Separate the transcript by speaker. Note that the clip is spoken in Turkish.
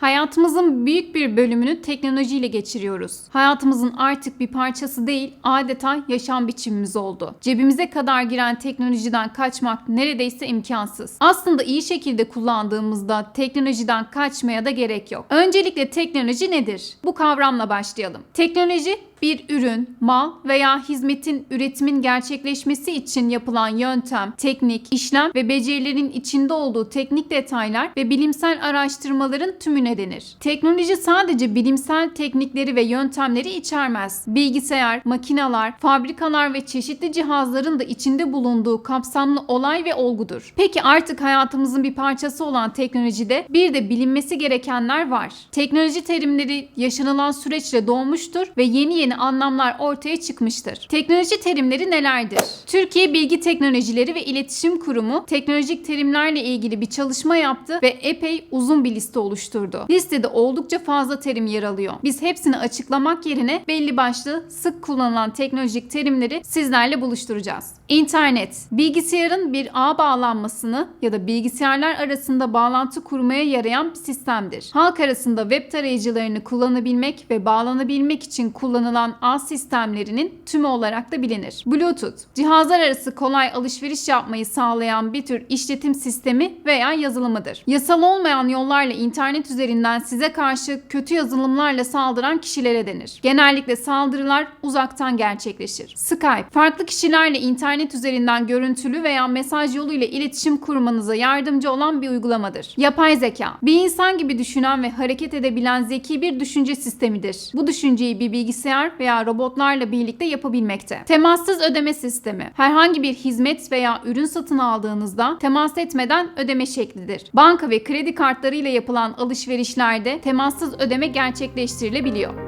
Speaker 1: Hayatımızın büyük bir bölümünü teknolojiyle geçiriyoruz. Hayatımızın artık bir parçası değil, adeta yaşam biçimimiz oldu. Cebimize kadar giren teknolojiden kaçmak neredeyse imkansız. Aslında iyi şekilde kullandığımızda teknolojiden kaçmaya da gerek yok. Öncelikle teknoloji nedir? Bu kavramla başlayalım. Teknoloji bir ürün, mal veya hizmetin üretimin gerçekleşmesi için yapılan yöntem, teknik, işlem ve becerilerin içinde olduğu teknik detaylar ve bilimsel araştırmaların tümüne denir. Teknoloji sadece bilimsel teknikleri ve yöntemleri içermez. Bilgisayar, makineler, fabrikalar ve çeşitli cihazların da içinde bulunduğu kapsamlı olay ve olgudur. Peki artık hayatımızın bir parçası olan teknolojide bir de bilinmesi gerekenler var. Teknoloji terimleri yaşanılan süreçle doğmuştur ve yeni yeni anlamlar ortaya çıkmıştır. Teknoloji terimleri nelerdir? Türkiye Bilgi Teknolojileri ve İletişim Kurumu teknolojik terimlerle ilgili bir çalışma yaptı ve epey uzun bir liste oluşturdu. Listede oldukça fazla terim yer alıyor. Biz hepsini açıklamak yerine belli başlı sık kullanılan teknolojik terimleri sizlerle buluşturacağız. İnternet, bilgisayarın bir ağ bağlanmasını ya da bilgisayarlar arasında bağlantı kurmaya yarayan bir sistemdir. Halk arasında web tarayıcılarını kullanabilmek ve bağlanabilmek için kullanılan ağ sistemlerinin tümü olarak da bilinir. Bluetooth, cihazlar arası kolay alışveriş yapmayı sağlayan bir tür işletim sistemi veya yazılımıdır. Yasal olmayan yollarla internet üzerinden size karşı kötü yazılımlarla saldıran kişilere denir. Genellikle saldırılar uzaktan gerçekleşir. Skype, farklı kişilerle internet üzerinden görüntülü veya mesaj yoluyla iletişim kurmanıza yardımcı olan bir uygulamadır. Yapay zeka, bir insan gibi düşünen ve hareket edebilen zeki bir düşünce sistemidir. Bu düşünceyi bir bilgisayar veya robotlarla birlikte yapabilmekte. Temassız ödeme sistemi, herhangi bir hizmet veya ürün satın aldığınızda temas etmeden ödeme şeklidir. Banka ve kredi kartlarıyla yapılan alışverişlerde temassız ödeme gerçekleştirilebiliyor.